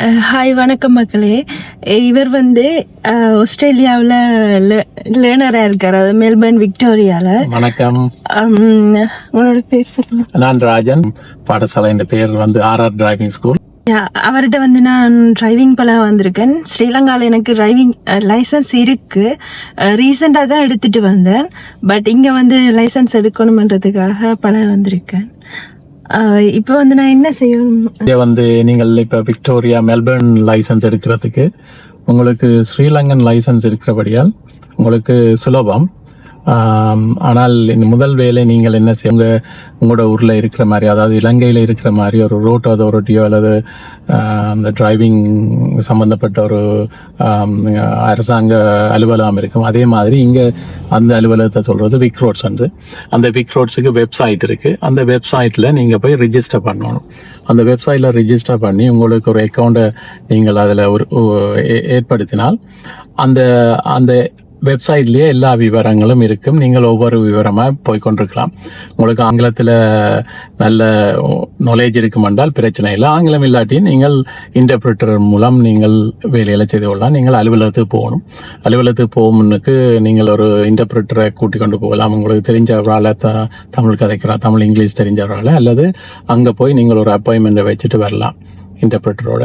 Hi வணக்கம் மக்களே. இவர் வந்து ஆஸ்திரேலியாவில் லேர்னராக இருக்கார். அது மெல்பர்ன் விக்டோரியாவில் வணக்கம். உங்களோட பேர் சொல்லுங்க. நான் ராஜன். பாடசாலை என்ற பெயர் வந்து ஆர்ஆர் டிரைவிங் ஸ்கூல் அவர்கிட்ட வந்து நான் டிரைவிங் பழக வந்திருக்கேன். ஸ்ரீலங்காவில் எனக்கு டிரைவிங் லைசன்ஸ் இருக்கு. ரீசெண்டாக தான் எடுத்துட்டு வந்தேன். பட் இங்கே வந்து லைசன்ஸ் எடுக்கணுமன்றதுக்காக பழக வந்திருக்கேன். இப்போ வந்து நான் என்ன செய்யணும்? இங்கே வந்து நீங்கள் இப்போ விக்டோரியா மெல்பர்ன் லைசன்ஸ் எடுக்கிறதுக்கு உங்களுக்கு ஸ்ரீலங்கன் லைசன்ஸ் இருக்கிறபடியால் உங்களுக்கு சுலபம். ஆனால் இந்த முதல் வேலை நீங்கள் என்ன செய்ய உங்களோட ஊரில் இருக்கிற மாதிரி அதாவது இலங்கையில் இருக்கிற மாதிரி ஒரு ரோட் அதோரிட்டியோ அல்லது அந்த டிரைவிங் சம்பந்தப்பட்ட ஒரு அரசாங்க அலுவலகம் இருக்கும். அதே மாதிரி இங்கே அந்த அலுவலகத்தை சொல்கிறது விக் ரோட்ஸ் வந்து அந்த விக் ரோட்ஸுக்கு வெப்சைட் இருக்குது அந்த வெப்சைட்டில் நீங்கள் போய் ரிஜிஸ்டர் பண்ணணும். அந்த வெப்சைட்டில் ரிஜிஸ்டர் பண்ணி உங்களுக்கு ஒரு அக்கௌண்ட்டை நீங்கள் அதில் ஒரு ஏ- ஏற்படுத்தினால் அந்த அந்த வெப்சைட்லேயே எல்லா விவரங்களும் இருக்கும். நீங்கள் ஒவ்வொரு விவரமாக போய்கொண்டிருக்கலாம் உங்களுக்கு ஆங்கிலத்தில் நல்ல நாலேஜ் இருக்கும் என்றால் பிரச்சனை இல்லை. ஆங்கிலம் இல்லாட்டி நீங்கள் இன்டர்பிரிட்டர் மூலம் நீங்கள் வேலையில் செய்து கொள்ளலாம். நீங்கள் அலுவலகத்துக்கு போகணும். அலுவலகத்துக்கு போகணுக்கு நீங்கள் ஒரு இன்டர்பிரிட்டரை கூட்டிக் கொண்டு போகலாம். உங்களுக்கு தெரிஞ்சவரால் த தமிழ் கதைக்கிறா தமிழ் இங்கிலீஷ் தெரிஞ்சவரால் அல்லது அங்கே போய் நீங்கள் ஒரு அப்பாயின்மெண்ட்டை வச்சுட்டு வரலாம். இன்டர்பிரட்டரோட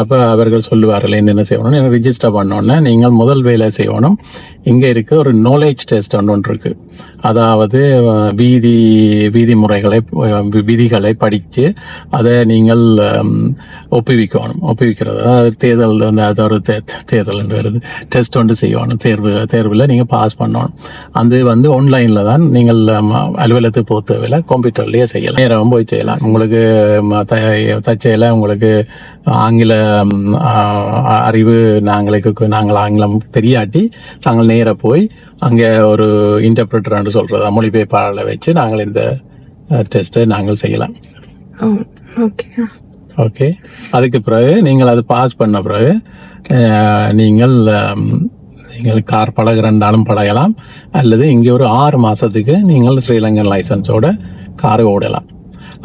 அப்போ அவர்கள் சொல்லுவார்கள் என்னென்ன செய்யணும்? எனக்கு ரிஜிஸ்டர் பண்ணோன்னே நீங்கள் முதல் வேலை செய்யணும். இங்கே இருக்க ஒரு நாலேஜ் டெஸ்ட் ஒன்று ஒன்று இருக்குது அதாவது வீதி வீதி முறைகளை விதிகளை படித்து அதை நீங்கள் ஒப்புவிக்கணும் ஒப்புவிக்கிறது. அதாவது தேர்தல் அந்த அதோட தே தேர்தல் என்று வருது. டெஸ்ட் ஒன்று செய்யணும் தேர்வு தேர்வில் நீங்கள் பாஸ் பண்ணணும். அது வந்து ஆன்லைனில் தான் நீங்கள் அலுவலகத்துக்கு போக தேவையில்லை கம்ப்யூட்டர்லேயே செய்யலாம். நேரம் போய் செய்யலாம். உங்களுக்கு ம, த- தச்சையில் உங்களுக்கு ஆங்கில அறிவு நாங்களுக்கு நாங்கள் ஆங்கிலம் தெரியாட்டி நாங்கள் நேராக போய் அங்கே ஒரு இன்டர்பிரிட்டர்னு சொல்கிறதா மொழிபெயர்ப்பாளரை வச்சு நாங்கள் இந்த டெஸ்ட்டை நாங்கள் செய்யலாம். ஓகே ஓகே அதுக்கு பிறகு நீங்கள் அது பாஸ் பண்ண பிறகு நீங்கள் நீங்கள் கார் பழகிறண்டாலும் பழகலாம். அல்லது இங்கே ஒரு ஆறு மாதத்துக்கு நீங்கள் ஸ்ரீலங்கன் லைசன்ஸோட காரை ஓடலாம்.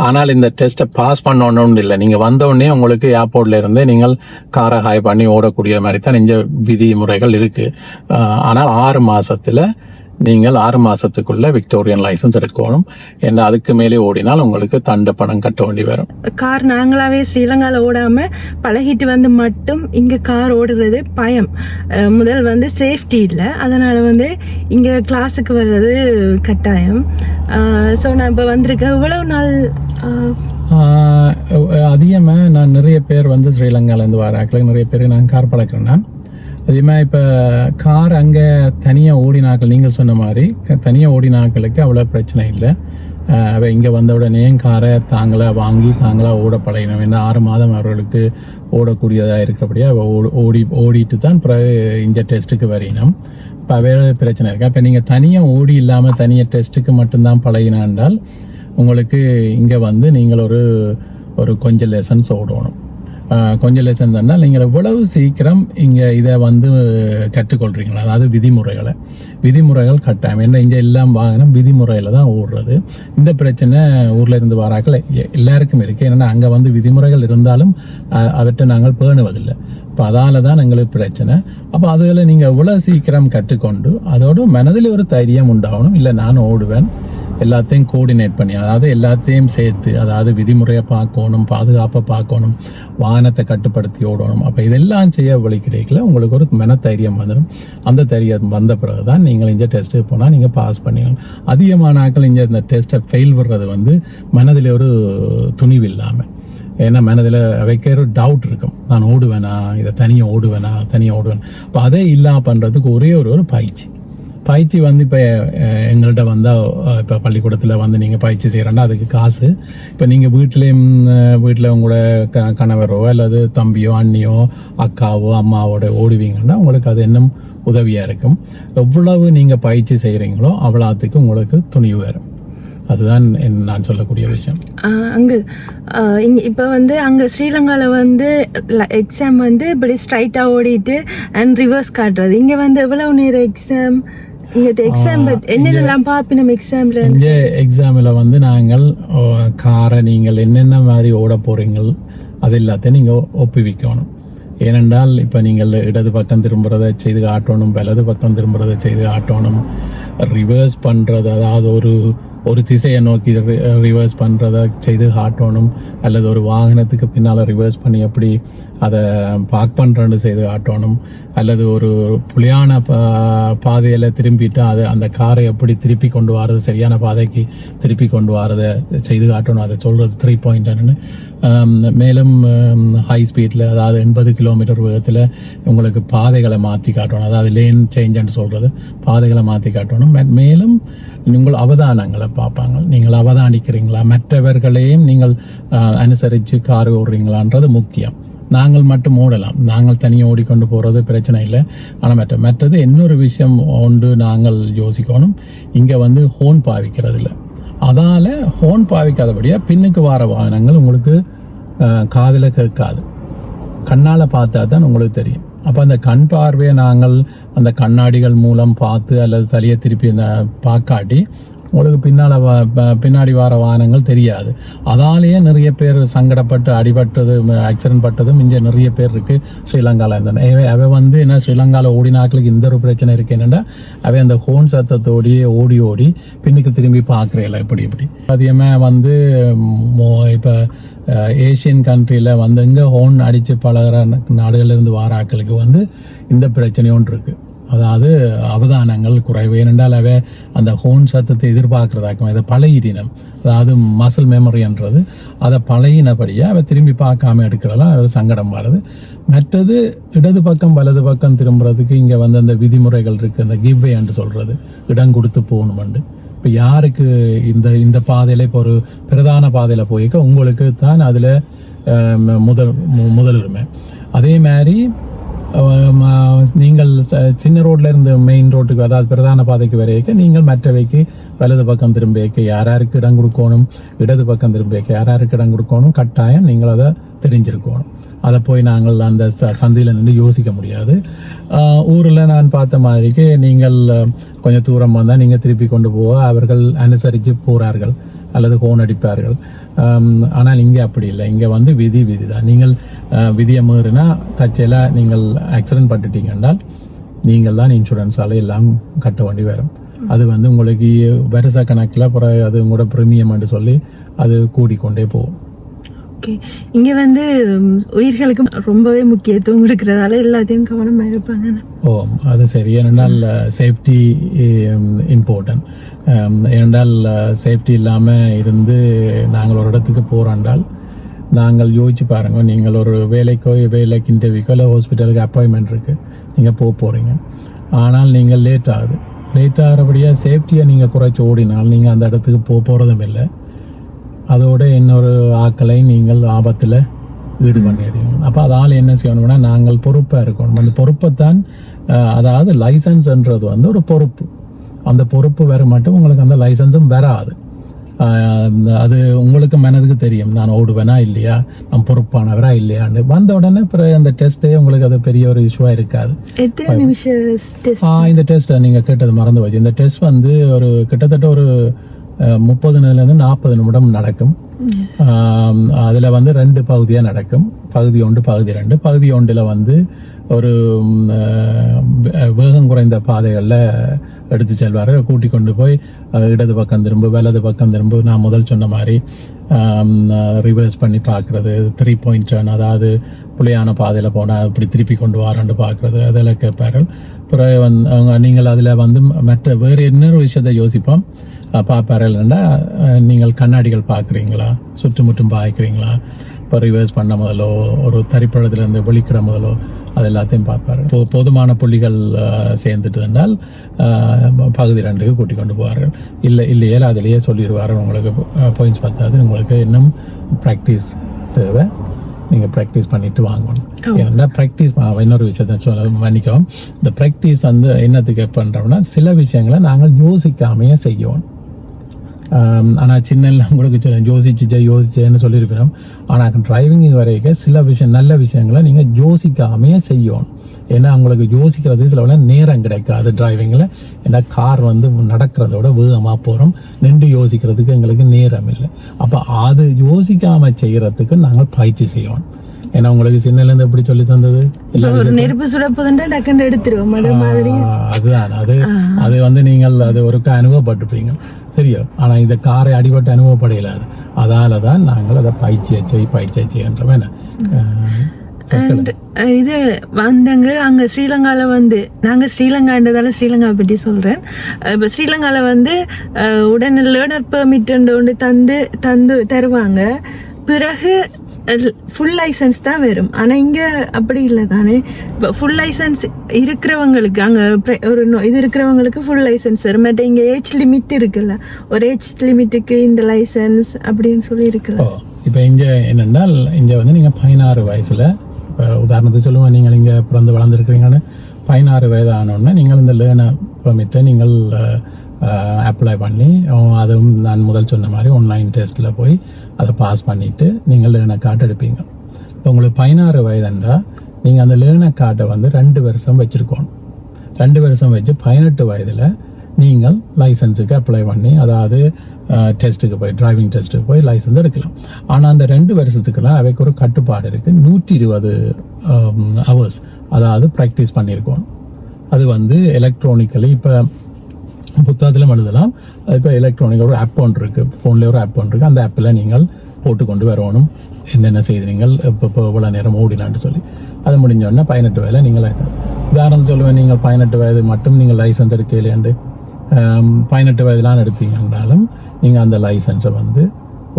ஆனால் இந்த டெஸ்ட்டை பாஸ் பண்ணணும்னு இல்லை. நீங்கள் வந்தோடனே உங்களுக்கு ஏர்போர்ட்ல இருந்தே நீங்கள் காரை ஹாய் பண்ணி ஓடக்கூடிய மாதிரி தான் இந்த விதிமுறைகள் இருக்குது ஆனால் ஆறு மாதத்தில் நீங்கள் ஆறு மாசத்துக்குள்ள விக்டோரியன் லைசன்ஸ் எடுக்கணும். ஏன்னா அதுக்கு மேலே ஓடினால் உங்களுக்கு தண்ட பணம் கட்ட வேண்டி வரும். கார் நாங்களாவே ஸ்ரீலங்காவில் ஓடாம பழகிட்டு வந்து மட்டும் இங்க கார் ஓடுறது பயம். முதல் வந்து சேஃப்டி இல்லை. அதனால வந்து இங்க கிளாஸுக்கு வர்றது கட்டாயம். ஸோ நான் இப்போ வந்திருக்கேன். இவ்வளவு நாள் அதிகமாக நான் நிறைய பேர் வந்து ஸ்ரீலங்காலேருந்து வராக்கள் நிறைய பேர் நான் கார் பழக்கிறேன் நான் அதிகமாக இப்போ கார் அங்கே தனியாக ஓடினாக்கள் நீங்கள் சொன்ன மாதிரி. தனியாக ஓடினாக்களுக்கு அவ்வளோ பிரச்சனை இல்லை. அவள் இங்கே வந்த உடனே காரை தாங்களாக வாங்கி தாங்களாக ஓட பழகினோம் ஏன்னா ஆறு மாதம் அவர்களுக்கு ஓடக்கூடியதாக இருக்கிறபடியாக அவள் ஓடி ஓடி ஓடிட்டு தான் பிறகு இந்த டெஸ்ட்டுக்கு வரையினோம் இப்போ வேறு பிரச்சனை இருக்கு. அப்போ நீங்கள் தனியாக ஓடி இல்லாமல் தனியாக டெஸ்ட்டுக்கு மட்டும்தான் பழகினாண்டால் உங்களுக்கு இங்கே வந்து நீங்கள் ஒரு ஒரு கொஞ்சம் லெசன்ஸ் ஓடணும். கொஞ்சம் லெசன் நீங்கள் எவ்வளவு சீக்கிரம் இங்கே இதை வந்து கற்றுக்கொள்கிறீங்களா அதாவது விதிமுறைகளை. விதிமுறைகள் கட்டாயம். ஏன்னா இங்கே எல்லாம் வாகனம் விதிமுறையில் தான் ஓடுறது. இந்த பிரச்சனை ஊரில் இருந்து வராக்கள் எ- எல்லாருக்கும் இருக்குது ஏன்னா அங்கே வந்து விதிமுறைகள் இருந்தாலும் அவற்றை நாங்கள் பேணுவதில்லை. இப்போ அதால தான் எங்களுக்கு பிரச்சனை. அப்போ அதில் நீங்கள் எவ்வளோ சீக்கிரம் கற்றுக்கொண்டு அதோடு மனதில் ஒரு தைரியம் உண்டாகணும். இல்லை நான் ஓடுவேன். எல்லாத்தையும் கோஆர்டினேட் பண்ணி அதாவது எல்லாத்தையும் சேர்த்து அதாவது விதிமுறையை பார்க்கணும் பாதுகாப்பை பார்க்கணும் வாகனத்தை கட்டுப்படுத்தி ஓடணும். அப்போ இதெல்லாம் செய்ய வழி கிடைக்கல உங்களுக்கு ஒரு மன தைரியம் வந்துடும். அந்த தைரியம் வந்த பிறகு தான் நீங்கள் இந்த டெஸ்ட்டு போனால் நீங்கள் பாஸ் பண்ணிடலாம். அதிகமான ஆக்கள் இங்கே இந்த டெஸ்ட்டை ஃபெயில் வர்றது வந்து மனதில் ஒரு துணிவு இல்லாமல் ஏன்னா மனதில் வைக்கிற ஒரு டவுட் இருக்கும். நான் ஓடுவேனா? இதை தனியாக ஓடுவேனா? தனியாக ஓடுவேன். அப்போ அதே இல்லாமல் பண்ணுறதுக்கு ஒரே ஒரு ஒரு பயிற்சி. பயிற்சி வந்து இப்போ எங்கள்கிட்ட வந்தால் இப்போ பள்ளிக்கூடத்தில் வந்து நீங்கள் பயிற்சி செய்கிறேன்னா அதுக்கு காசு. இப்போ நீங்கள் வீட்டிலையும் வீட்டில் உங்களோட க கணவரோ அல்லது தம்பியோ அண்ணியோ அக்காவோ அம்மாவோட ஓடுவீங்கன்னா உங்களுக்கு அது இன்னும் உதவியாக இருக்கும். எவ்வளவு நீங்கள் பயிற்சி செய்கிறீங்களோ அவ்வளோத்துக்கு உங்களுக்கு துணிவு வரும். அதுதான் என் நான் சொல்லக்கூடிய விஷயம். அங்கு இங்க இப்போ வந்து அங்கே ஸ்ரீலங்காவில் வந்து எக்ஸாம் வந்து இப்படி ஸ்ட்ரைட்டாக ஓடிட்டு அண்ட் ரிவர்ஸ் காட்டுறது. இங்கே வந்து எவ்வளவு நேரம் எக்ஸாம் இங்கே எக்ஸாம் என்னென்னலாம் பார்ப்பினோம் எக்ஸாமில் இந்த எக்ஸாமில் வந்து நாங்கள் காரை நீங்கள் என்னென்ன மாதிரி ஓட போகிறீங்க அது எல்லாத்தையும் நீங்கள் ஒப்புவிக்கணும். ஏனென்றால் இப்போ நீங்கள் இடது பக்கம் திரும்புறதை செய்து காட்டணும் வலது பக்கம் திரும்புறதை செய்து காட்டணும் ரிவர்ஸ் பண்ணுறது அதாவது ஒரு ஒரு திசையை நோக்கி ரிவர்ஸ் பண்ணுறதை செய்து காட்டணும் அல்லது ஒரு வாகனத்துக்கு பின்னால் ரிவர்ஸ் பண்ணி எப்படி அதை பார்க் பண்ணுறன்னு செய்து காட்டணும் அல்லது ஒரு புலியான பா பாதையில் திரும்பிட்டு அதை அந்த காரை எப்படி திருப்பி கொண்டு வரது சரியான பாதைக்கு திருப்பி கொண்டு வரதை செய்து காட்டணும் அதை சொல்கிறது த்ரீ பாயிண்ட்னு மேலும் ஹை ஸ்பீடில் அதாவது எண்பது கிலோமீட்டர் வேகத்தில் உங்களுக்கு பாதைகளை மாற்றி காட்டணும். அதாவது லேன் சேஞ்சுன்னு சொல்கிறது பாதைகளை மாற்றி காட்டணும். மேலும் உங்கள் அவதானங்களை பார்ப்பாங்க. நீங்கள் அவதானிக்கிறீங்களா? மற்றவர்களையும் நீங்கள் அனுசரித்து கார் ஓடுறீங்களான்றது முக்கியம். நாங்கள் மட்டும் ஓடலாம். நாங்கள் தனியாக ஓடிக்கொண்டு போகிறது பிரச்சனை இல்லை. ஆனால் மற்ற மற்றது இன்னொரு விஷயம் ஒன்று நாங்கள் யோசிக்கணும். இங்கே வந்து ஹோன் பாவிக்கிறது இல்லை. அதால் ஹோன் பாவிக்காதபடியாக பின்னுக்கு வர வாகனங்கள் உங்களுக்கு காதில் கேட்காது. கண்ணால் பார்த்தா தான் உங்களுக்கு தெரியும். அப்போ அந்த கண் பார்வையை நாங்கள் அந்த கண்ணாடிகள் மூலம் பார்த்து அல்லது தலையை திருப்பி அந்த பார்க்காட்டி உங்களுக்கு பின்னால் பின்னாடி வர வாகனங்கள் தெரியாது. அதாலேயே நிறைய பேர் சங்கடப்பட்டு அடிபட்டது ஆக்சிடென்ட் பட்டதும் இங்கே நிறைய பேர் இருக்குது ஸ்ரீலங்காவில் இருந்தன அவை வந்து என்ன ஸ்ரீலங்காவில் ஓடினாக்களுக்கு இந்த ஒரு பிரச்சனை இருக்கு என்னென்னா அவை அந்த ஹோன் சத்தத்தோடையே ஓடி ஓடி பின்னுக்கு திரும்பி பார்க்குறேல இப்படி இப்படி. அதிகமாக வந்து இப்போ ஏஷியன் கண்ட்ரியில் வந்து இங்கே ஹோன் அடித்து பழகிற நாடுகளிலிருந்து வார ஆக்களுக்கு வந்து இந்த பிரச்சனை ஒன்று இருக்குது அதாவது அவதானங்கள் குறைவு. ஏனென்றால் அவை அந்த ஹோன் சத்தத்தை எதிர்பார்க்குறதாக்கும். அதை பழகிட்டினம். அதாவது மசில் மெமரின்றது அதை பழகினபடியாக அவை திரும்பி பார்க்காம எடுக்கிறதெல்லாம் ஒரு சங்கடம் வருது. மற்றது இடது பக்கம் வலது பக்கம் திரும்புறதுக்கு இங்கே வந்து அந்த விதிமுறைகள் இருக்குது அந்த கிவ்வே என்று சொல்கிறது இடம் கொடுத்து போகணுமெண்டு. இப்போ யாருக்கு இந்த இந்த பாதையில் இப்போ ஒரு பிரதான பாதையில் போயிருக்க உங்களுக்கு தான் அதில் முதல் முதலுரிமை. அதே மாதிரி நீங்கள் ச- சின்ன ரோட்ல இருந்து மெயின் ரோட்டுக்கு அதாவது பிரதான பாதைக்கு வரையக்க நீங்கள் மற்றவைக்கு வலது பக்கம் திரும்ப வைக்க யார் யாருக்கு இடம் கொடுக்கணும் இடது பக்கம் திரும்ப வைக்க யார் யாருக்கு இடம் கொடுக்கணும் கட்டாயம் நீங்கள் அதை தெரிஞ்சிருக்கணும். அதை போய் நாங்கள் அந்த ச சந்தையில் நின்று யோசிக்க முடியாது. ஊரில் நான் பார்த்த மாதிரிக்கு நீங்கள் கொஞ்சம் தூரம் வந்தால் நீங்கள் திருப்பி கொண்டு போக அவர்கள் அனுசரித்து போகிறார்கள் அல்லது ஹோன் அடிப்பார்கள். ஆனால் இங்கே அப்படி இல்லை. இங்கே வந்து விதி விதி தான் நீங்கள் விதியை மீறினா தற்செயலாக நீங்கள் ஆக்சிடென்ட் பட்டுட்டீங்க நீங்கள் தான் இன்சூரன்ஸால் எல்லாம் கட்ட வேண்டி வரும். அது வந்து உங்களுக்கு வருஷ கணக்கில் பிறகு அது உங்களோட ப்ரீமியம் சொல்லி அது கூடிக்கொண்டே போகும். ஓகே. இங்க வந்து உயிர்களுக்கு ரொம்பவே முக்கியத்துவம் கொடுக்கறதால எல்லாத்தையும் கவனமா இருப்பாங்க ஓ அது சரி. ஏனென்றால் சேஃப்டி இம்பார்ட்டன்ட் ஏனென்றால் சேஃப்டி இல்லாமல் இருந்து நாங்கள் ஒரு இடத்துக்கு போகிறோண்டால் நாங்கள் யோசிச்சு பாருங்க. நீங்கள் ஒரு வேலைக்கோ வேலைக்கு இன்டர்வியூக்கோ இல்லை ஹாஸ்பிட்டலுக்கு அப்பாயின்மெண்ட் இருக்குது நீங்கள் போக போகிறீங்க ஆனால் நீங்கள் லேட் ஆகுது. லேட் ஆகிறபடியாக சேஃப்டியை நீங்கள் குறைச்சி ஓடினால் நீங்கள் அந்த இடத்துக்கு போக போகிறதும் இல்லை. அதோட இன்னொரு ஆக்களை நீங்கள் ஆபத்தில் ஈடு பண்ணிடுவீங்க. அப்போ அதால் என்ன செய்யணும்னா நாங்கள் பொறுப்பாக இருக்கணும். அந்த பொறுப்பைத்தான் அஹ், அதாவது லைசன்ஸ்ன்றது வந்து ஒரு பொறுப்பு. அந்த பொறுப்பு வர மட்டும் உங்களுக்கு அந்த லைசன்ஸும் வராது. அது உங்களுக்கு மனதுக்கு தெரியும். நான் ஓடுவேனா இல்லையா? நான் பொறுப்பானவரா இல்லையான்னு. வந்த உடனே பிறகு அந்த டெஸ்ட்டே உங்களுக்கு அது பெரிய ஒரு இஷ்யூவாக இருக்காது. இந்த டெஸ்ட் நீங்கள் கேட்டது மறந்து போச்சு. இந்த டெஸ்ட் வந்து ஒரு கிட்டத்தட்ட ஒரு முப்பது நிமிடம்லேருந்து நாற்பது நிமிடம் நடக்கும். அதில் வந்து ரெண்டு பகுதியாக நடக்கும். பகுதி ஒன்று பகுதி ரெண்டு. பகுதி ஒன்றில் வந்து ஒரு வேகம் குறைந்த பாதைகளில் எடுத்து செல்வார். கூட்டி கொண்டு போய் இடது பக்கம் திரும்ப வலது பக்கம் திரும்ப. நான் முதல் சொன்ன மாதிரி ரிவர்ஸ் பண்ணி பார்க்குறது. த்ரீ பாயிண்ட் டர்ன் அதாவது புளியான பாதையில் போனால் இப்படி திருப்பி கொண்டு வாரண்டு பார்க்குறது. அதெல்லாம் கேட்பார்கள். பிறகு வந்து அவங்க நீங்கள் அதில் வந்து மற்ற வேறு இன்னொரு விஷயத்தை யோசிப்போம். பார்ப்பார்கள்னா நீங்கள் கண்ணாடிகள் பார்க்குறீங்களா? சுற்றுமுற்றும் பார்க்குறீங்களா இப்போ ரிவர்ஸ் பண்ண முதலோ ஒரு தரிப்பழத்துலேருந்து வெளிக்கிட முதலோ அது எல்லாத்தையும் பார்ப்பாரு. இப்போ போதுமான புள்ளிகள் சேர்ந்துட்டு இருந்தால் பகுதி ரெண்டுக்கு கூட்டி கொண்டு போவார்கள். இல்லை இல்லையே அதிலேயே சொல்லிடுவார்கள் உங்களுக்கு பாயிண்ட்ஸ் பத்தாது. உங்களுக்கு இன்னும் ப்ராக்டிஸ் தேவை. நீங்கள் ப்ராக்டிஸ் பண்ணிட்டு வாங்கணும். ஏன்னா ப்ராக்டிஸ் இன்னொரு விஷயத்த சொல்ல மன்னிக்கவும். இந்த ப்ராக்டிஸ் வந்து என்னத்துக்கு பண்ணுறோம்னா சில விஷயங்களை நாங்கள் யோசிக்காமையே செய்யணும். ஆனால் சின்ன உங்களுக்கு சொல்ல யோசிச்சு யோசிச்சேன்னு சொல்லியிருக்கிறோம். ஆனால் டிரைவிங் வரைக்கும் சில விஷயம் நல்ல விஷயங்களை நீங்கள் யோசிக்காமையே செய்யணும். ஏன்னா அவங்களுக்கு யோசிக்கிறது சில வேலை நேரம் கிடைக்காது டிரைவிங்கில் ஏன்னா கார் வந்து நடக்கிறதோட வேகமாக போகிறோம் நின்று யோசிக்கிறதுக்கு எங்களுக்கு நேரம் இல்லை. அப்போ அது யோசிக்காமல் செய்கிறதுக்கு நாங்கள் பயிற்சி செய்வோம் ஏன்னா உங்களுக்கு சின்னலேருந்து எப்படி சொல்லி தந்தது? ஒரு நெருப்பு சுடப்பதுண்டா டக்குன்னு எடுத்துருவோம் அது மாதிரி. அதுதான். அது அது வந்து நீங்கள் அது ஒரு அனுபவப்பட்டிருப்பீங்க. தெரியும் ஆனா இந்த காரை அடிபட்டு அனுபவப்படையில அது. அதால தான் நாங்கள் அதை பயிற்சியை செய் பயிற்சியை செய்யன்றோம். என்ன? இது வந்தங்க அங்க ஸ்ரீலங்கால வந்து நாங்க ஸ்ரீலங்கான்றதால ஸ்ரீலங்கா பற்றி சொல்றேன். அஹ், இப்ப ஸ்ரீலங்கால வந்து உடனே லேர்னர் பெர்மிட் ஒன்று தந்து தந்து தருவாங்க. பிறகு ஃபுல் லைசன்ஸ் தான் வரும். ஆனால் இங்கே அப்படி இல்லை தானே. இப்போ ஃபுல் லைசன்ஸ் இருக்கிறவங்களுக்கு அங்கே ஒரு இது இருக்கிறவங்களுக்கு ஃபுல் லைசன்ஸ் வரும். பட் இங்கே ஏஜ் லிமிட் இருக்குல்ல. ஒரு ஏஜ் லிமிட்டுக்கு இந்த லைசன்ஸ் அப்படின்னு சொல்லி இருக்குல்ல. இப்போ இங்கே என்னென்னா இங்கே வந்து நீங்கள் பதினாறு வயசில் இப்போ உதாரணத்துக்கு சொல்லுவோம் நீங்கள் இங்கே பிறந்து வளர்ந்துருக்கிறீங்கன்னு. பதினாறு வயது ஆனோடனே நீங்கள் இந்த லேனை பெர்மிட்டை நீங்கள் அப்ளை பண்ணி அதுவும் நான் முதல் சொன்ன மாதிரி ஆன்லைன் டெஸ்ட்டில் போய் அதை பாஸ் பண்ணிவிட்டு நீங்கள் லேர்னர் கார்டு எடுப்பீங்க. இப்போ உங்களுக்கு பதினாறு வயதுன்றா நீங்கள் அந்த லேர்னர் கார்டை வந்து ரெண்டு வருஷம் வச்சுருக்கணும். ரெண்டு வருஷம் வச்சு பதினெட்டு வயதில் நீங்கள் லைசன்ஸுக்கு அப்ளை பண்ணி அதாவது டெஸ்ட்டுக்கு போய் டிரைவிங் டெஸ்ட்டுக்கு போய் லைசன்ஸ் எடுக்கலாம். ஆனால் அந்த ரெண்டு வருஷத்துக்குலாம் அவைக்கு ஒரு கட்டுப்பாடு இருக்குது நூற்றி இருபது ஹவர்ஸ் அதாவது ப்ராக்டிஸ் பண்ணியிருக்கோம் அது வந்து எலக்ட்ரானிக்கலி இப்போ புத்தகத்திலும் எழுதலாம். இப்போ எலக்ட்ரானிக் ஒரு ஆப் ஒன்று இருக்குது ஃபோன்லேயே ஒரு ஆப் ஒன்று இருக்குது அந்த ஆப்பில் நீங்கள் போட்டு கொண்டு வரணும். என்னென்ன செய்தீங்கள் இப்போ இப்போ இவ்வளோ நேரம் ஓடினான்னு சொல்லி. அது முடிஞ்சோடனே பதினெட்டு வயதில் நீங்கள் லைசன்ஸ் உதாரணம் சொல்லுவேன் நீங்கள் பதினெட்டு வயது மட்டும் நீங்கள் லைசன்ஸ் எடுக்கலையாண்டு பதினெட்டு வயதுலாம் எடுத்தீங்கன்னாலும் நீங்கள் அந்த லைசன்ஸை வந்து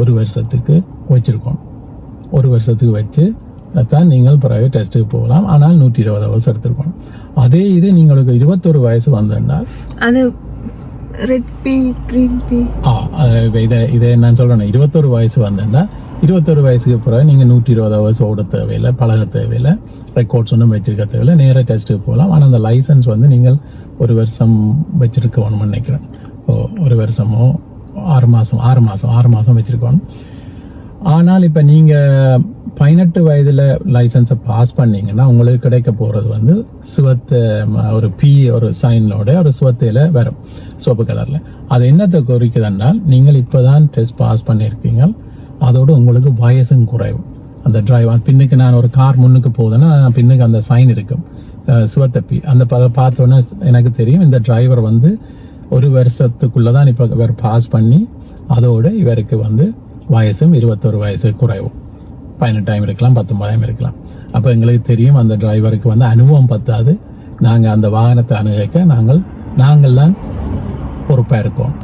ஒரு வருஷத்துக்கு வச்சுருக்கோம் ஒரு வருஷத்துக்கு வச்சு தான் நீங்கள் பிறகு டெஸ்ட்டுக்கு போகலாம். ஆனால் நூற்றி இருபது ஹவர்ஸ் எடுத்துருக்கோம் அதே இது நீங்களுக்கு இருபத்தொரு வயசு வந்ததுனால் அது ரெட் பீ க்ரீன் பீ ஆ இதை இதை நான் சொல்கிறேன் இருபத்தொரு வயசு வந்தேன்னா இருபத்தொரு வயசுக்கு பிறகு நீங்கள் நூற்றி இருபது ஹவர்ஸ் ஓட தேவையில்லை பழக தேவையில்லை ரெக்கார்ட்ஸ் ஒன்றும் வச்சிருக்க தேவையில்லை நேராக டெஸ்ட்டுக்கு போகலாம். ஆனால் அந்த லைசன்ஸ் வந்து நீங்கள் ஒரு வருஷம் வச்சுருக்கணும்னு நினைக்கிறேன். ஓ ஒரு வருஷமோ ஆறு மாதம் ஆறு மாதம் ஆறு மாதம் வச்சுருக்கணும். ஆனால் இப்போ நீங்கள் பதினெட்டு வயதில் லைசன்ஸை பாஸ் பண்ணிங்கன்னா உங்களுக்கு கிடைக்க போகிறது வந்து சிவத்த ம, ஒரு பி ஒரு சைனோட ஒரு சிவத்தையில் வரும் சிவப்பு கலரில் அது என்னத்தை குறிக்குதுன்னால் நீங்கள் இப்போ தான் டெஸ்ட் பாஸ் பண்ணியிருக்கீங்க அதோடு உங்களுக்கு வயசும் குறைவு அந்த டிரைவர் பின்னுக்கு நான் ஒரு கார் முன்னுக்கு போகுதுன்னா பின்னுக்கு அந்த சைன் இருக்கும். சிவத்தப்பி பி அந்த பதை பார்த்தோன்னே எனக்கு தெரியும் இந்த டிரைவர் வந்து ஒரு வருஷத்துக்குள்ளே தான் இப்போ இவர் பாஸ் பண்ணி அதோட இவருக்கு வந்து வயசும் இருபத்தொரு வயசு குறைவும் பதினெட்டாயிரம் இருக்கலாம் பத்தொன்பதாயிரம் இருக்கலாம். அப்போ எங்களுக்கு தெரியும் அந்த டிரைவருக்கு வந்து அனுபவம் பத்தாது. நாங்கள் அந்த வாகனத்தை அணுகிக்க நாங்கள் நாங்கள் தான் பொறுப்பாக இருக்கோம்.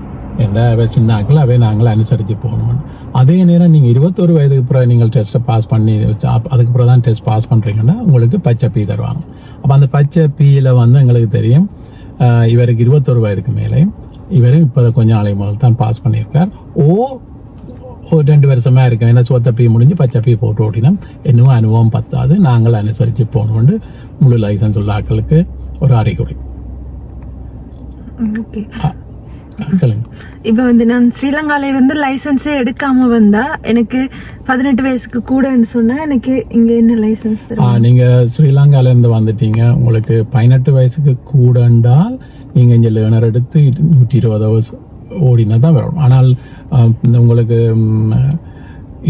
எந்த சின்ன சின்னாக்கள் அவை நாங்கள் அனுசரித்து போகணும் அதே நேரம் நீங்கள் இருபத்தொரு வயதுக்கு பிறகு நீங்கள் டெஸ்ட்டை பாஸ் பண்ணி அதுக்கப்புறம் அதுக்கு பிறகு தான் டெஸ்ட் பாஸ் பண்ணுறீங்கன்னா உங்களுக்கு பச்சை பீ தருவாங்க. அப்போ அந்த பச்சை பீயில் வந்து எங்களுக்கு தெரியும் இவருக்கு இருபத்தொரு வயதுக்கு மேலே இவரும் இப்போ கொஞ்சம் நாளை முதல் தான் பாஸ் பண்ணியிருக்கார் ஓ ஒரு ரெண்டு வருஷமா இருக்கும் ஏன்னா சொத்தப்பி முடிஞ்சு பச்சப்பி போட்டு ஓட்டினா இன்னும் அனுபவம் பத்தாது நாங்கள் அனுசரித்து போகணும்னு முழு லைசன்ஸ் உள்ள ஆட்களுக்கு ஒரு அறிகுறி இப்போ வந்து நான் ஸ்ரீலங்கால இருந்து லைசன்ஸே எடுக்காம வந்தா எனக்கு பதினெட்டு வயசுக்கு கூடன்னு சொன்னா எனக்கு இங்க என்ன லைசன்ஸ் நீங்க ஸ்ரீலங்கால இருந்து வந்துட்டீங்க உங்களுக்கு பதினெட்டு வயசுக்கு கூடண்டால் நீங்க இங்க லேர்னர் எடுத்து நூற்றி இருபது ஓடினா தான் வரும் ஆனால் உங்களுக்கு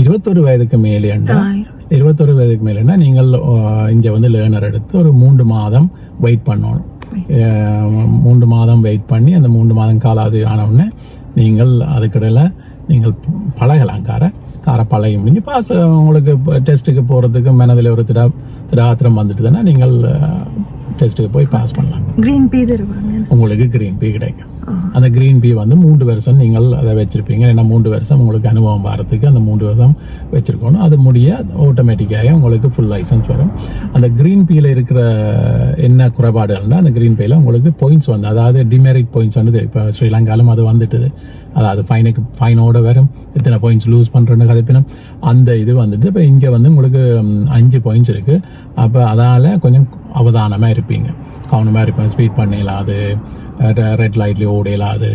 இருபத்தொரு வயதுக்கு மேலே இருபத்தொரு வயதுக்கு மேலேனா நீங்கள் இங்க வந்து லேர்னர் எடுத்து ஒரு மூன்று மாதம் வெயிட் பண்ணணும். மூன்று மாதம் வெயிட் பண்ணி அந்த மூன்று மாதம் காலாவதி ஆனவுடனே நீங்கள் அதுக்கிடையில் நீங்கள் பழகலாம் காரை காரை பழகி முடிஞ்சு பாஸ் உங்களுக்கு டெஸ்ட்டுக்கு போகிறதுக்கு மனதில் ஒரு திடா திடாத்திரம் வந்துட்டுதுன்னா நீங்கள் டெஸ்ட்டுக்கு போய் பாஸ் பண்ணலாம். கிரீன் பீ தருவாங்க உங்களுக்கு கிரீன் பீ கிடைக்கும். அந்த க்ரீன் பீ வந்து மூன்று வருஷம் நீங்கள் அதை வச்சுருப்பீங்க. ஏன்னா மூன்று வருஷம் உங்களுக்கு அனுபவம் வரத்துக்கு அந்த மூன்று வருஷம் வச்சுருக்கணும். அது முடிய ஆட்டோமேட்டிக்காக உங்களுக்கு ஃபுல் லைசன்ஸ் வரும். அந்த க்ரீன் பீயில் இருக்கிற என்ன குறைபாடுகள்னா அந்த க்ரீன் பீயில் உங்களுக்கு பாயிண்ட்ஸ் வந்து அதாவது டிமெரிட் பாயிண்ட்ஸ் வந்து இப்போ ஸ்ரீலங்காலும் அது வந்துட்டுது. அதாவது ஃபைனுக்கு ஃபைனோட வரும். இத்தனை பாயிண்ட்ஸ் லூஸ் பண்ணுறோன்னு கதைப்பினம் அந்த இது வந்துட்டு இப்போ இங்கே வந்து உங்களுக்கு அஞ்சு பாயிண்ட்ஸ் இருக்குது அப்போ அதால் கொஞ்சம் அவதானமாக இருப்பீங்க. கவனமாக இருப்பேன் ஸ்பீட் பண்ண இயலாது ரெட் லைட்லேயே ஓட இயலாது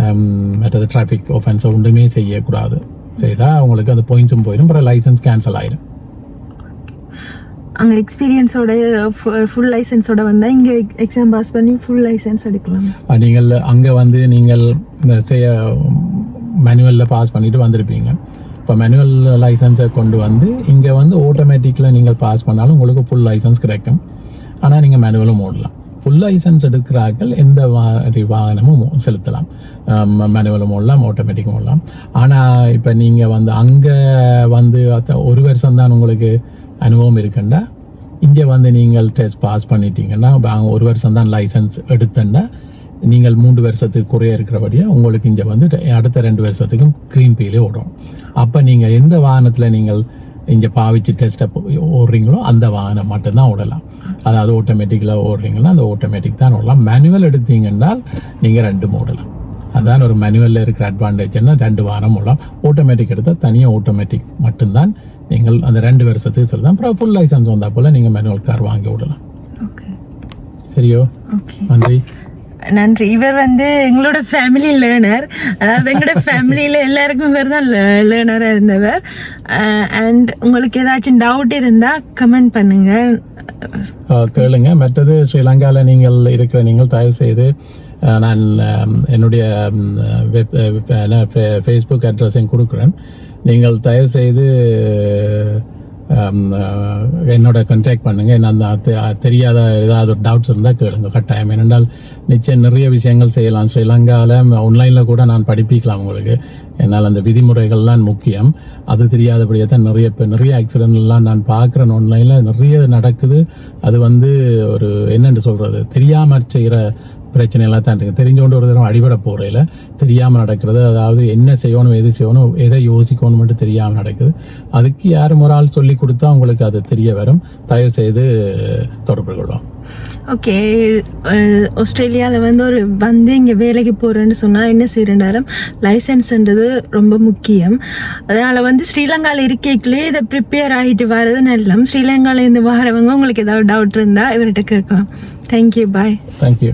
ஹம், மற்றது டிராஃபிக் ஒஃபென்ஸை ஒன்றுமே செய்யக்கூடாது. செய்தால் உங்களுக்கு அந்த பாயிண்ட்ஸும் போயிடும் அப்புறம் லைசன்ஸ் கேன்சல் ஆயிடும். அங்கே எக்ஸ்பீரியன்ஸோட ஃபுல் லைசன்ஸோட வந்தால் இங்கே எக்ஸாம் பாஸ் பண்ணி ஃபுல் லைசன்ஸ் எடுக்கலாம். நீங்கள் அங்கே வந்து நீங்கள் இந்த செய்ய மேனுவலில் பாஸ் பண்ணிட்டு வந்திருப்பீங்க. இப்போ மேனுவல் லைசன்ஸை கொண்டு வந்து இங்கே வந்து ஆட்டோமேட்டிக்கில் நீங்கள் பாஸ் பண்ணாலும் உங்களுக்கு ஃபுல் லைசன்ஸ் கிடைக்கும். ஆனால் நீங்கள் மேனுவலும் ஓடலாம். ஃபுல் லைசன்ஸ் எடுக்கிறார்கள் எந்த மாதிரி வாகனமும் செலுத்தலாம். மேனுவலும் ஓடலாம் ஆட்டோமேட்டிக்கும் ஓடலாம். ஆனால் இப்போ நீங்கள் வந்து அங்கே வந்து ஒரு வருஷம் தான் உங்களுக்கு அனுபவம் இருக்குண்டா? இங்கே வந்து நீங்கள் டெஸ்ட் பாஸ் பண்ணிட்டீங்கன்னா ஒரு வருஷம் தான் லைசன்ஸ் எடுத்தேன்னா நீங்கள் மூன்று வருஷத்துக்கு குறைய இருக்கிறபடியாக உங்களுக்கு இங்கே வந்து அடுத்த ரெண்டு வருஷத்துக்கும் க்ரீன் பீலே ஓடும். அப்போ நீங்கள் எந்த வாகனத்தில் நீங்கள் இங்கே பாவிச்சு டெஸ்ட்டை ஓடுறீங்களோ அந்த வாகனம் மட்டும்தான் ஓடலாம். அதாவது ஆட்டோமேட்டிக்கில் ஓடுறீங்கன்னா அந்த ஆட்டோமேட்டிக் தான் ஓடலாம். மேனுவல் எடுத்தீங்கன்னால் நீங்கள் ரெண்டு ஓடலாம் அதான் ஒரு மேனுவலில் இருக்கிற அட்வான்டேஜ்னா ரெண்டு வாரம் ஓடலாம். ஆட்டோமேட்டிக் எடுத்தால் தனியாக ஆட்டோமேட்டிக் மட்டும்தான் நீங்கள் அந்த ரெண்டு வருஷத்துக்கு சொல்லலாம் அப்புறம் ஃபுல் லைசன்ஸ் வந்தால் போல் நீங்கள் மேனுவல் கார் வாங்கி விடலாம் ஓகே சரியோ? நன்றி. நன்றி. இவர் வந்து எங்களோட ஃபேமிலி லேர்னர் அதாவது எங்களோட ஃபேமிலியில் எல்லாருக்கும் இவர் தான் லேர்னராக இருந்தவர். அண்ட் உங்களுக்கு ஏதாச்சும் டவுட் இருந்தால் கமெண்ட் பண்ணுங்க. அஹ், கேளுங்க. மற்றது ஸ்ரீலங்காவில் நீங்கள் இருக்கிற நீங்கள் தயவு செய்து நான் என்னுடைய வெப் ஃபேஸ்புக் அட்ரஸையும் கொடுக்குறேன். நீங்கள் தயவு செய்து என்னோட கான்டாக்ட் பண்ணுங்க. என்ன அந்த தெரியாத ஏதாவது ஒரு டவுட்ஸ் இருந்தால் கேளுங்க. கட்டாயம். ஏனென்றால் நிச்சயம் நிறைய விஷயங்கள் செய்யலாம். ஸ்ரீலங்காவில் ஆன்லைனில் கூட நான் படிப்பிக்கலாம் உங்களுக்கு. என்னால் அந்த விதிமுறைகள்லாம் முக்கியம். அது தெரியாதபடியே தான் நிறைய இப்போ நிறைய ஆக்சிடென்ட்லாம் நான் பார்க்குறேன் ஆன்லைனில் நிறைய நடக்குது. அது வந்து ஒரு என்னென்று சொல்கிறது தெரியாமல் செய்கிற பிரச்சனையெல்லாம் தான் இருக்குது தெரிஞ்சோண்டு ஒரு தடவை அடிபட போகிறதில்ல தெரியாமல் நடக்கிறது. அதாவது என்ன செய்யணும் எது செய்யணும் எதை யோசிக்கணும் மட்டும் தெரியாமல் நடக்குது. அதுக்கு யாரும் ஒரு ஆள் சொல்லி கொடுத்தா உங்களுக்கு அது தெரிய வரும். தயவு செய்து தொடர்பு கொள்ளும் ஓகே ஆஸ்திரேலியாவில் வந்து ஒரு வந்து இங்கே வேலைக்கு போகிறேன்னு சொன்னால் என்ன செய்யறேன்டாலும் லைசன்ஸ்ன்றது ரொம்ப முக்கியம். அதனால் வந்து ஸ்ரீலங்காவில் இருக்கைக்குள்ளே இதை ப்ரிப்பேர் ஆகிட்டு வர்றது நல்லம் ஸ்ரீலங்காவில் இருந்து வரவங்க உங்களுக்கு ஏதாவது டவுட் இருந்தால் இவர்கிட்ட கேட்கலாம். Thank you bye thank you